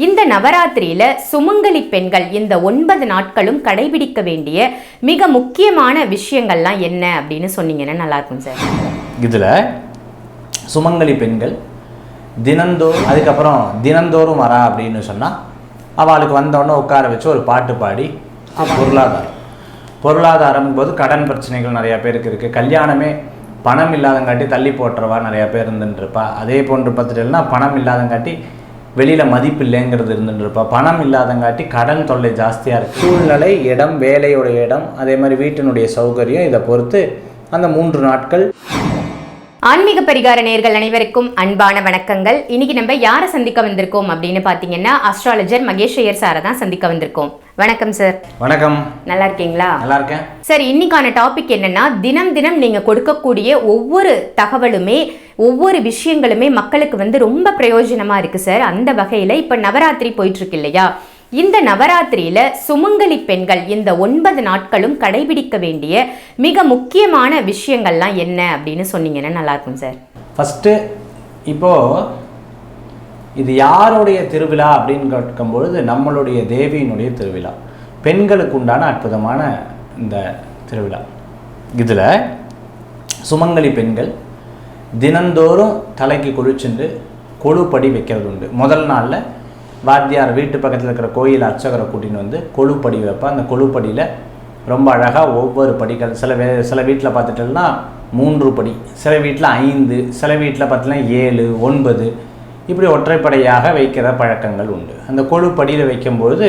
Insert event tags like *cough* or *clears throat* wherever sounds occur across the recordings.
இந்த நவராத்திரியில சுமங்கலி பெண்கள் இந்த ஒன்பது நாட்களும் கடைபிடிக்க வேண்டிய மிக முக்கியமான விஷயங்கள்லாம் என்ன அப்படின்னு சொன்னீங்கன்னா நல்லா இருக்கும் சார். இதில் சுமங்கலி பெண்கள் தினந்தோறும் அதுக்கப்புறம் தினந்தோறும் வரா அப்படின்னு சொன்னால் அவளுக்கு வந்தோடனே உட்கார வச்சு ஒரு பாட்டு பாடி பொருளாதாரம். பொருளாதாரம் போது கடன் பிரச்சனைகள் நிறையா பேருக்கு இருக்குது கல்யாணமே பணம் இல்லாதங்காட்டி தள்ளி போட்டுறவா நிறையா பேர் இருந்துட்டுருப்பா அதே போன்று பார்த்துட்டேன்னா பணம் இல்லாதங்காட்டி வெளியில் மதிப்பு இல்லைங்கிறது இருந்துட்டுருப்பா. பணம் இல்லாதங்காட்டி கடன் தொல்லை ஜாஸ்தியாக இருக்குது சூழ்நிலை இடம் வேலையுடைய இடம் அதே மாதிரி வீட்டினுடைய சௌகரியம் இதை பொறுத்து அந்த மூன்று நாட்கள் ஆன்மீக பரிகார நேர்கள் அனைவருக்கும் அன்பான வணக்கங்கள். இன்னைக்கு நம்ம யாரை சந்திக்க வந்திருக்கோம் அப்படின்னு பார்த்தீங்கன்னா அஸ்ட்ராலஜர் மகேஷ் ஐயர் சாரை தான் சந்திக்க வந்திருக்கோம். வணக்கம் சார் வணக்கம். நல்லா இருக்கீங்களா? நல்லா இருக்கேன். சார் இன்னைக்கான டாபிக் என்னன்னா தினம் தினம் நீங்க கொடுக்கக்கூடிய ஒவ்வொரு தகவலுமே ஒவ்வொரு விஷயங்களுமே மக்களுக்கு வந்து ரொம்ப பிரயோஜனமா இருக்கு சார் அந்த வகையில இப்ப நவராத்திரி போயிட்டு இருக்கு இல்லையா? இந்த நவராத்திரியில சுமங்கலி பெண்கள் இந்த ஒன்பது நாட்களும் கடைபிடிக்க வேண்டிய மிக முக்கியமான விஷயங்கள்லாம் என்ன அப்படின்னு சொன்னீங்கன்னா நல்லா இருக்கும் சார் ஃபஸ்ட்டு இப்போது இது யாருடைய திருவிழா அப்படின்னு கேட்கும் பொழுது நம்மளுடைய தேவியினுடைய திருவிழா. பெண்களுக்கு உண்டான அற்புதமான இந்த திருவிழா. இதில் சுமங்கலி பெண்கள் தினந்தோறும் தலைக்கு குளிச்சுண்டு கொழுப்படி வைக்கிறது உண்டு முதல் நாளில் வாத்தியார் வீட்டு பக்கத்தில் இருக்கிற கோயில் அர்ச்சகரை கூட்டின்னு வந்து கொழுப்படி வைப்பேன் அந்த கொழுப்படியில் ரொம்ப அழகாக ஒவ்வொரு படிகள் சில வே சில வீட்டில் பார்த்துட்டோம்னா மூன்று படி சில வீட்டில் ஐந்து சில வீட்டில் பார்த்தீங்கன்னா ஏழு ஒன்பது. இப்படி ஒற்றைப்படையாக வைக்கிற பழக்கங்கள் உண்டு. அந்த கொழுப்படியில் வைக்கும்பொழுது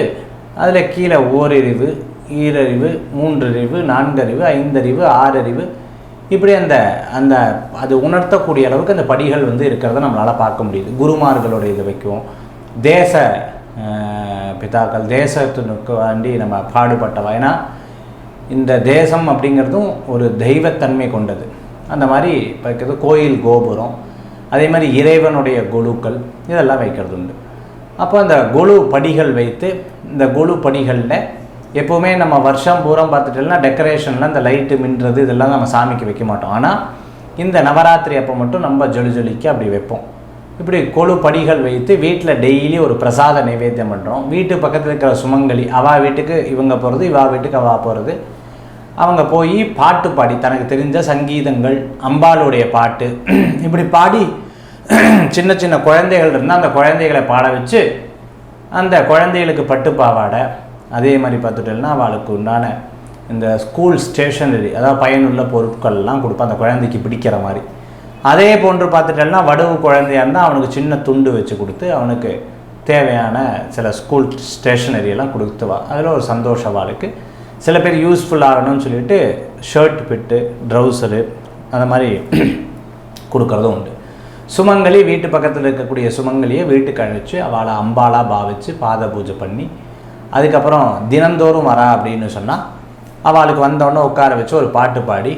அதில் கீழே ஓரறிவு ஈரறிவு மூன்றறிவு நான்கறிவு ஐந்தறிவு ஆறறிவு. இப்படி அந்த அந்த அது உணர்த்தக்கூடிய அளவுக்கு அந்த படிகள் வந்து இருக்கிறத நம்மளால் பார்க்க முடியுது. குருமார்களோட இதை வைக்கும் தேச பிதாக்கள் தேசத்தினுக்கு வேண்டி நம்ம பாடுபட்டவா? ஏன்னா இந்த தேசம் அப்படிங்கிறதும் ஒரு தெய்வத்தன்மை கொண்டது. அந்த மாதிரி இப்போ கோயில் கோபுரம் அதே மாதிரி இறைவனுடைய குழுக்கள் இதெல்லாம் வைக்கிறது உண்டு. அப்போ அந்த குழு படிகள் வைத்து இந்த குழு படிகளில் எப்போவுமே நம்ம வருஷம் பூரம் பார்த்துட்டோம்னா டெக்கரேஷனில் இந்த லைட்டு மின்றது இதெல்லாம் நம்ம சாமிக்கு வைக்க மாட்டோம். ஆனால் இந்த நவராத்திரி அப்போ மட்டும் நம்ம ஜொலி ஜொலிக்கு அப்படி வைப்போம். இப்படி கொழு படிகள் வைத்து வீட்டில் டெய்லி ஒரு பிரசாத நைவேத்தியம் பண்ணுறோம் வீட்டு பக்கத்தில் இருக்கிற சுமங்கலி அவா வீட்டுக்கு இவங்க போகிறது இவா வீட்டுக்கு அவா போகிறது அவங்க போய் பாட்டு பாடி தனக்கு தெரிஞ்ச சங்கீதங்கள் அம்பாளுடைய பாட்டு *clears throat* இப்படி பாடி *clears throat* சின்ன சின்ன குழந்தைகள் இருந்தால் அந்த குழந்தைகளை பாட வச்சு அந்த குழந்தைகளுக்கு பட்டு பாவாடை அதே மாதிரி பார்த்துட்டோம்னா அவளுக்கு உண்டான இந்த ஸ்கூல் ஸ்டேஷனரி அதாவது பயனுள்ள பொருட்கள்லாம் கொடுப்பேன் அந்த குழந்தைக்கு பிடிக்கிற மாதிரி. அதே போன்று பார்த்துட்டோம்னா வடுவு குழந்தையா இருந்தால் அவனுக்கு சின்ன துண்டு வச்சு கொடுத்து அவனுக்கு தேவையான சில ஸ்கூல் ஸ்டேஷனரி எல்லாம் கொடுத்துவா அதில் ஒரு சந்தோஷ அவளுக்கு சில பேர் யூஸ்ஃபுல் ஆகணும்னு சொல்லிட்டு ஷர்ட் பிட்டு ட்ரௌசரு அந்த மாதிரி கொடுக்கறதும் உண்டு. சுமங்கலி வீட்டு பக்கத்தில் இருக்கக்கூடிய சுமங்கலியை வீட்டுக்கு அழைச்சி அவளை அம்பாலாக பாவிச்சு பாத பூஜை பண்ணி அதுக்கப்புறம் தினந்தோறும் வரா அப்படின்னு சொன்னால் அவளுக்கு வந்தோடனே உட்கார வச்சு ஒரு பாட்டு பாடி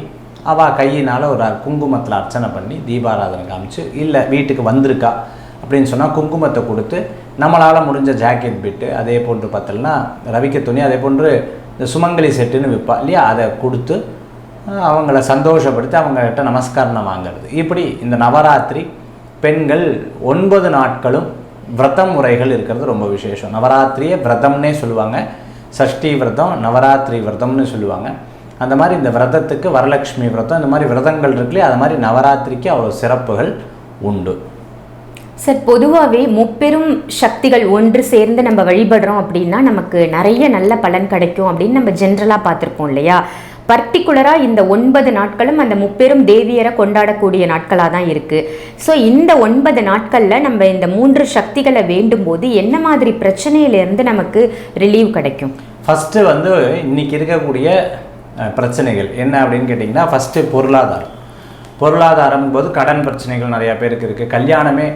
அவள் கையினால் ஒரு குங்குமத்தில் அர்ச்சனை பண்ணி தீபாராதனை காமிச்சு இல்லை வீட்டுக்கு வந்திருக்கா? அப்படின்னு சொன்னால் குங்குமத்தை கொடுத்து நம்மளால் முடிஞ்ச ஜாக்கெட் பிட்டு அதே போன்று பார்த்தோம்னா ரவிக்க துணி அதே போன்று இந்த சுமங்கலி செட்டுன்னு விற்பா இல்லையா? அதை கொடுத்து அவங்கள சந்தோஷப்படுத்தி அவங்ககிட்ட நமஸ்காரம் வாங்குறது. இப்படி இந்த நவராத்திரி பெண்கள் ஒன்பது நாட்களும் விரதம் முறைகள் இருக்கிறது ரொம்ப விசேஷம். நவராத்திரியே விரதம்னே சொல்லுவாங்க. சஷ்டி விரதம் நவராத்திரி விரதம்னு சொல்லுவாங்க. அந்த மாதிரி இந்த விரதத்துக்கு வரலட்சுமி விரதம் இந்த மாதிரி விரதங்கள் இருக்குல்லையே அது மாதிரி நவராத்திரிக்கு அவ்வளோ சிறப்புகள் உண்டு. சார் பொதுவாகவே முப்பெரும் சக்திகள் ஒன்று சேர்ந்து நம்ம வழிபடுறோம் அப்படின்னா நமக்கு நிறைய நல்ல பலன் கிடைக்கும் அப்படின்னு நம்ம ஜென்ரலாக பார்த்துருப்போம் இல்லையா? பர்டிகுலராக இந்த ஒன்பது நாட்களும் அந்த முப்பெரும் தேவியரை கொண்டாடக்கூடிய நாட்களாக தான் இருக்குது ஸோ இந்த ஒன்பது நாட்களில் நம்ம இந்த மூன்று சக்திகளை வேண்டும் போது என்ன மாதிரி பிரச்சனையிலேருந்து நமக்கு ரிலீவ் கிடைக்கும்? ஃபஸ்ட்டு வந்து இன்னைக்கு இருக்கக்கூடிய பிரச்சனைகள். என்ன அப்படின்னு கேட்டிங்கன்னா ஃபஸ்ட்டு பொருளாதாரம். பொருளாதாரம் போது கடன் பிரச்சனைகள் நிறையா பேருக்கு இருக்குது கல்யாணமே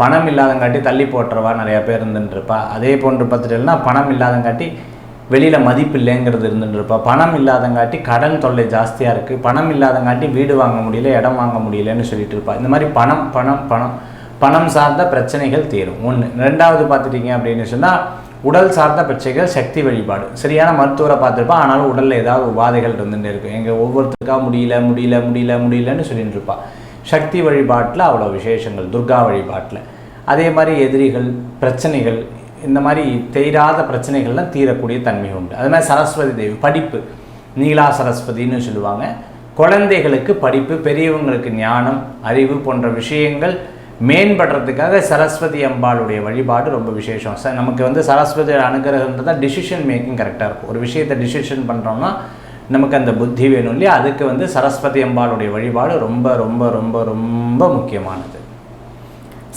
பணம் இல்லாதங்காட்டி தள்ளி போட்டுறவா நிறையா பேர் இருந்துட்டுருப்பா. அதே போன்று பார்த்துட்டேன்னா பணம் இல்லாதங்காட்டி வெளியில் மதிப்பு இல்லைங்கிறது இருந்துட்டுருப்பா. பணம் இல்லாதங்காட்டி கடன் தொல்லை ஜாஸ்தியாக இருக்குது பணம் இல்லாதங்காட்டி வீடு வாங்க முடியல இடம் வாங்க முடியலன்னு சொல்லிட்டு இருப்பா இந்த மாதிரி பணம் பணம் பணம் பணம் சார்ந்த பிரச்சனைகள் தீரும். ஒன்று ரெண்டாவது பார்த்துட்டிங்க அப்படின்னு சொன்னால் உடல் சார்ந்த பிரச்சனைகள் சக்தி வழிபாடு சரியான மருத்துவரை பார்த்துருப்பா ஆனாலும் உடலில் ஏதாவது உபாதைகள் இருந்துகிட்டே இருக்கும். எங்கள் ஒவ்வொருத்தருக்காக முடியல முடியல முடியல முடியலன்னு சொல்லிட்டு இருப்பா. சக்தி வழிபாட்டில் அவ்வளோ விசேஷங்கள் துர்கா வழிபாட்டில். அதே மாதிரி எதிரிகள் பிரச்சனைகள் இந்த மாதிரி தெரியாத பிரச்சனைகள்லாம் தீரக்கூடிய தன்மை உண்டு. அது மாதிரி சரஸ்வதி தேவி படிப்பு. நீலா சரஸ்வதின்னு சொல்லுவாங்க. குழந்தைகளுக்கு படிப்பு பெரியவங்களுக்கு ஞானம் அறிவு போன்ற விஷயங்கள் மேம்படுறதுக்காக சரஸ்வதி அம்பாளுடைய வழிபாடு ரொம்ப விசேஷம். சார் நமக்கு வந்து சரஸ்வதி அனுகிரகம்ன்றதா டிசிஷன் மேக்கிங் கரெக்டாக இருக்கும். ஒரு விஷயத்தை டிசிஷன் பண்ணுறோம்னா நமக்கு அந்த புத்தி வேணும் இல்லையா? அதுக்கு வந்து சரஸ்வதி அம்பாளுடைய வழிபாடு ரொம்ப ரொம்ப ரொம்ப ரொம்ப முக்கியமானது.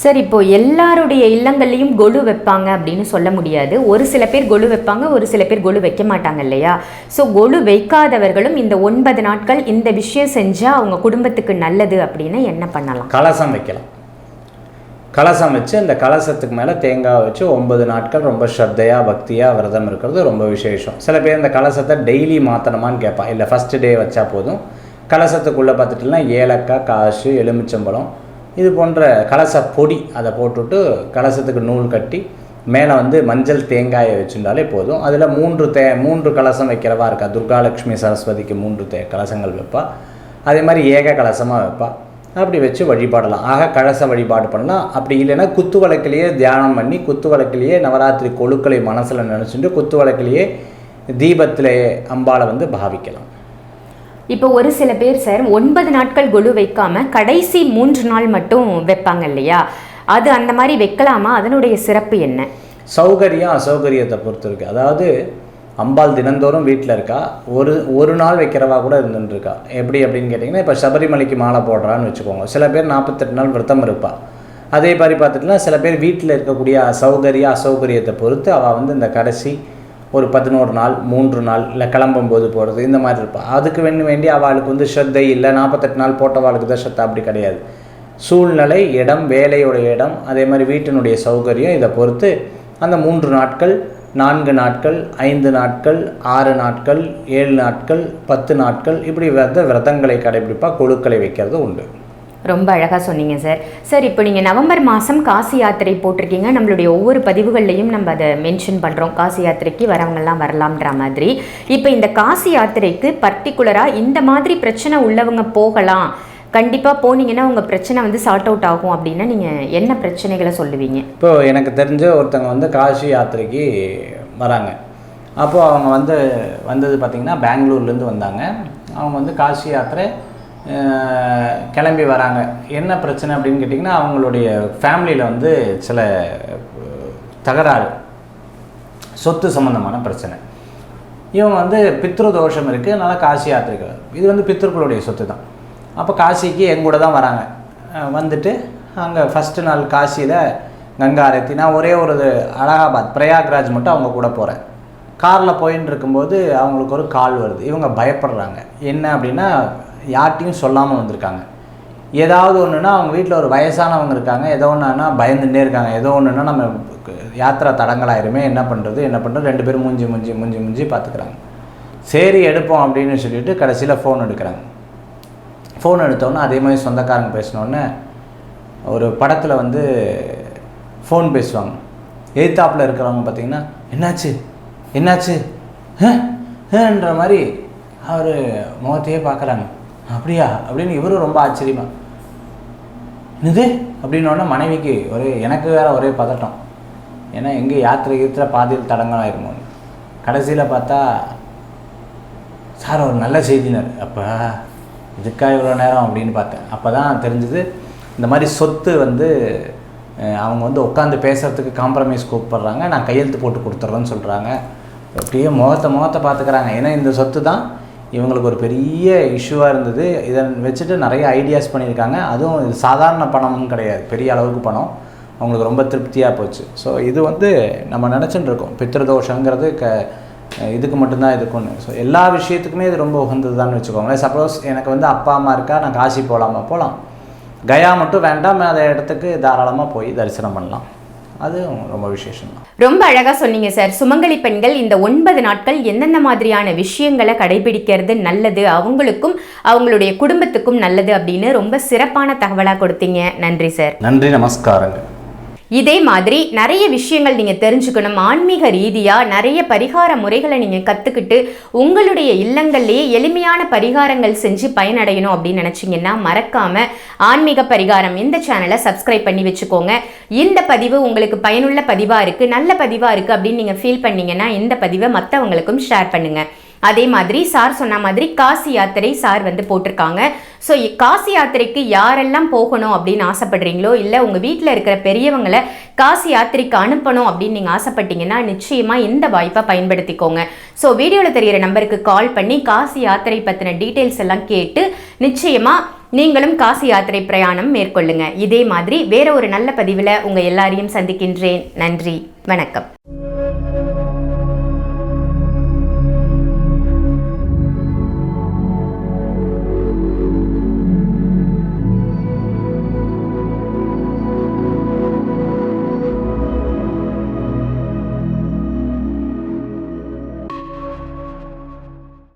சார் இப்போ எல்லாருடைய இல்லங்கள்லையும் கொலு வைப்பாங்க அப்படின்னு சொல்ல முடியாது. ஒரு சில பேர் கொலு வைப்பாங்க ஒரு சில பேர் கொலு வைக்க மாட்டாங்க இல்லையா? ஸோ கொலு வைக்காதவர்களும் இந்த ஒன்பது நாட்கள் இந்த விஷயம் செஞ்சால் அவங்க குடும்பத்துக்கு நல்லது அப்படின்னு என்ன பண்ணலாம்? கலசம் வைக்கலாம். கலசம் வச்சு அந்த கலசத்துக்கு மேலே தேங்காய் வச்சு ஒன்பது நாட்கள் ரொம்ப ஸ்ரத்தையாக பக்தியாக விரதம் இருக்கிறது ரொம்ப விசேஷம். சில பேர் இந்த கலசத்தை டெய்லி மாற்றணுமான்னு கேட்பான். இல்லை ஃபஸ்ட்டு டே வச்சா போதும். கலசத்துக்குள்ளே பார்த்துட்டுனா ஏலக்காய் காசு எலுமிச்சம்பழம் இது போன்ற கலச பொடி அதை போட்டுட்டு கலசத்துக்கு நூல் கட்டி மேலே வந்து மஞ்சள் தேங்காயை வச்சுருந்தாலே போதும். அதில் மூன்று தே மூன்று கலசம் வைக்கிறவா இருக்கா? துர்காலட்சுமி சரஸ்வதிக்கு மூன்று தே கலசங்கள் வைப்பா. அதே மாதிரி ஏக கலசமாக வைப்பா. அப்படி வச்சு வழிபாடலாம். ஆக கலச வழிபாடு பண்ணலாம் அப்படி இல்லைன்னா குத்து விளக்கிலேயே தியானம் பண்ணி குத்து விளக்கிலேயே நவராத்திரி கொழுக்களை மனசில் நினச்சிட்டு குத்து விளக்கிலேயே தீபத்திலே அம்பாளை வந்து பாவிக்கலாம். இப்போ ஒரு சில பேர் சார் ஒன்பது நாட்கள் கொலு வைக்காம கடைசி மூன்று நாள் மட்டும் வைப்பாங்க இல்லையா? அது அந்த மாதிரி வைக்கலாமா? அதனுடைய சிறப்பு என்ன? சௌகரியம் அசௌகரியத்தை பொறுத்து இருக்கு. அதாவது அம்பாள் தினந்தோறும் வீட்டில் இருக்கா? ஒரு ஒரு நாள் வைக்கிறவா கூட இருந்துட்டு இருக்கா எப்படி அப்படின்னு கேட்டிங்கன்னா இப்போ சபரிமலைக்கு மாலை போடுறான்னு வச்சுக்கோங்க. சில பேர் நாற்பத்தெட்டு நாள் விரதம் இருப்பாள் அதே மாதிரி பார்த்துட்டுனா சில பேர் வீட்டில் இருக்கக்கூடிய சௌகரிய அசௌகரியத்தை பொறுத்து அவள் வந்து இந்த கடைசி ஒரு பதினோரு நாள் மூன்று நாள் இல்லை கிளம்பும்போது போகிறது இந்த மாதிரி இருப்பாள் அதுக்கு வேண்டி வேண்டி அவளுக்கு வந்து ஸ்ரத்தை இல்லை நாற்பத்தெட்டு நாள் போட்டவாளுக்கு தான் ஸ்ரத்தை அப்படி கிடையாது. சூழ்நிலை இடம் வேலையுடைய இடம் அதே மாதிரி வீட்டினுடைய சௌகரியம் இதை பொறுத்து அந்த மூன்று நாட்கள் நான்கு நாட்கள் ஐந்து நாட்கள் ஆறு நாட்கள் ஏழு நாட்கள் பத்து நாட்கள் இப்படி விரத விரதங்களை கடைபிடிப்பாக கொழுக்களை வைக்கிறது உண்டு. ரொம்ப அழகாக சொன்னீங்க சார். சார் இப்போ நீங்கள் நவம்பர் மாதம் காசி யாத்திரை போட்டிருக்கீங்க. நம்மளுடைய ஒவ்வொரு பதிவுகள்லையும் நம்ம அதை மென்ஷன் பண்ணுறோம் காசி யாத்திரைக்கு வரவங்கெல்லாம் வரலாம்ன்ற மாதிரி. இப்போ இந்த காசி யாத்திரைக்கு பர்டிகுலராக இந்த மாதிரி பிரச்சனை உள்ளவங்க போகலாம். கண்டிப்பாக போனீங்கன்னா உங்கள் பிரச்சனை வந்து சார்ட் அவுட் ஆகும் அப்படின்னா நீங்கள் என்ன பிரச்சனைகளை சொல்லுவீங்க? இப்போ எனக்கு தெரிஞ்ச ஒருத்தவங்க வந்து காசி யாத்திரைக்கு வராங்க. அப்போது அவங்க வந்து வந்தது பார்த்திங்கன்னா பெங்களூர்லேருந்து வந்தாங்க. அவங்க வந்து காசி யாத்திரை கிளம்பி வராங்க. என்ன பிரச்சனை அப்படின்னு கேட்டிங்கன்னா அவங்களுடைய ஃபேமிலியில் வந்து சில தகராறு சொத்து சம்மந்தமான பிரச்சனை. இவங்க வந்து பித்ரு தோஷம் இருக்குது அதனால் காசி யாத்திரைக்கு இது வந்து பித்ருக்களுடைய சொத்து தான் அப்போ காசிக்கு எங்கூட தான் வராங்க. வந்துட்டு அங்கே ஃபஸ்ட்டு நாள் காசியில் கங்கா ஆரத்தி. நான் ஒரே ஒரு இது அலகாபாத் பிரயாக்ராஜ் மட்டும் அவங்க கூட போகிறேன் காரில் போயின்னு இருக்கும்போது அவங்களுக்கு ஒரு கால் வருது. இவங்க பயப்படுறாங்க. என்ன அப்படின்னா யார்ட்டையும் சொல்லாமல் வந்திருக்காங்க. ஏதாவது ஒன்றுனா அவங்க வீட்டில் ஒரு வயசானவங்க இருக்காங்க. ஏதோ ஒன்றுனா பயந்துட்டே இருக்காங்க. ஏதோ ஒன்றுனா நம்ம யாத்திரை தடங்கலாயிருமே என்ன பண்ணுறது என்ன பண்ணுறது ரெண்டு பேரும் மூஞ்சி மூஞ்சி மூஞ்சி மூஞ்சி பார்த்துக்குறாங்க சரி எடுப்போம் அப்படின்னு சொல்லிட்டு கடைசியில் ஃபோன் எடுக்கிறாங்க. ஃபோன் எடுத்தோன்னே அதே மாதிரி சொந்தக்காரங்க பேசினோடனே ஒரு படத்தில் வந்து ஃபோன் பேசுவாங்க. எதிர்த்தாப்பில் இருக்கிறவங்க பார்த்தீங்கன்னா என்னாச்சு? என்னாச்சு? ஹன்ற மாதிரி அவர் முகத்தையே பார்க்குறாங்க. அப்படியா? அப்படின்னு இவரும் ரொம்ப ஆச்சரியமா என்னது? அப்படின்னோடனே மனைவிக்கு ஒரே எனக்கு வேற ஒரே பதட்டம். ஏன்னா எங்கே யாத்திரை கீத்திர பாதியில் இருக்கும் கடைசியில் பார்த்தா சார் ஒரு நல்ல செய்தினர். அப்போ இதுக்காக இவ்வளோ நேரம் அப்படின்னு பார்த்தேன். அப்போ தான் தெரிஞ்சுது இந்த மாதிரி சொத்து வந்து அவங்க வந்து உட்காந்து பேசுகிறதுக்கு காம்ப்ரமைஸ் கூப்பிட்றாங்க. நான் கையெழுத்து போட்டு கொடுத்துட்றேன்னு சொல்கிறாங்க அப்படியே முகத்தை முகத்தை பார்த்துக்கிறாங்க. ஏன்னா இந்த சொத்து தான் இவங்களுக்கு ஒரு பெரிய இஷ்யூவாக இருந்தது. இதை வச்சுட்டு நிறைய ஐடியாஸ் பண்ணியிருக்காங்க. அதுவும் இது சாதாரண பணமும் கிடையாது. பெரிய அளவுக்கு பணம். அவங்களுக்கு ரொம்ப திருப்தியாக போச்சு. ஸோ இது வந்து நம்ம நினச்சிட்டு இருக்கோம். பித்திருதோஷங்கிறது க இதுக்கு மட்டும்தான் இருக்கும்னு ஸோ எல்லா விஷயத்துக்குமே இது ரொம்ப உகந்தது தான் வச்சுக்கோங்களேன். சப்போஸ் எனக்கு வந்து அப்பா அம்மா இருக்கா நான் காசி போகலாமா போகலாம் கயா மட்டும் வேண்டாம் அந்த இடத்துக்கு தாராளமாக போய் தரிசனம் பண்ணலாம். அது ரொம்ப விசேஷம் ரொம்ப அழகாக சொன்னீங்க சார். சுமங்கலி பெண்கள் இந்த ஒன்பது நாட்கள் எந்தெந்த மாதிரியான விஷயங்களை கடைபிடிக்கிறது நல்லது? அவங்களுக்கும் அவங்களுடைய குடும்பத்துக்கும் நல்லது அப்படின்னு ரொம்ப சிறப்பான தகவலாக கொடுத்தீங்க. நன்றி சார். நன்றி நமஸ்காரங்கள். இதே மாதிரி நிறைய விஷயங்கள் நீங்கள் தெரிஞ்சுக்கணும். ஆன்மீக ரீதியாக நிறைய பரிகார முறைகளை நீங்கள் கற்றுக்கிட்டு உங்களுடைய இல்லங்கள்லேயே எளிமையான பரிகாரங்கள் செஞ்சு பயனடையணும் அப்படின்னு நினச்சிங்கன்னா மறக்காமல் ஆன்மீக பரிகாரம் இந்த சேனலை சப்ஸ்கிரைப் பண்ணி வச்சுக்கோங்க. இந்த பதிவு உங்களுக்கு பயனுள்ள பதிவாக இருக்குது நல்ல பதிவாக இருக்குது அப்படின்னு நீங்கள் ஃபீல் பண்ணிங்கன்னா இந்த பதிவை மற்றவங்களுக்கும் ஷேர் பண்ணுங்கள் அதே மாதிரி சார் சொன்ன மாதிரி காசி யாத்திரை சார் வந்து போட்டிருக்காங்க. ஸோ காசி யாத்திரைக்கு யாரெல்லாம் போகணும் அப்படின்னு ஆசைப்படுறீங்களோ இல்லை உங்கள் வீட்டில் இருக்கிற பெரியவங்களை காசி யாத்திரைக்கு அனுப்பணும் அப்படின்னு நீங்கள் ஆசைப்பட்டீங்கன்னா நிச்சயமாக இந்த வாய்ப்பை பயன்படுத்திக்கோங்க. ஸோ வீடியோவில் தெரிகிற நம்பருக்கு கால் பண்ணி காசி யாத்திரை பற்றின டீட்டெயில்ஸ் எல்லாம் கேட்டு நிச்சயமாக நீங்களும் காசி யாத்திரை பிரயாணம் மேற்கொள்ளுங்க. இதே மாதிரி வேற ஒரு நல்ல பதிவில் உங்கள் எல்லாரையும் சந்திக்கின்றேன். நன்றி. வணக்கம்.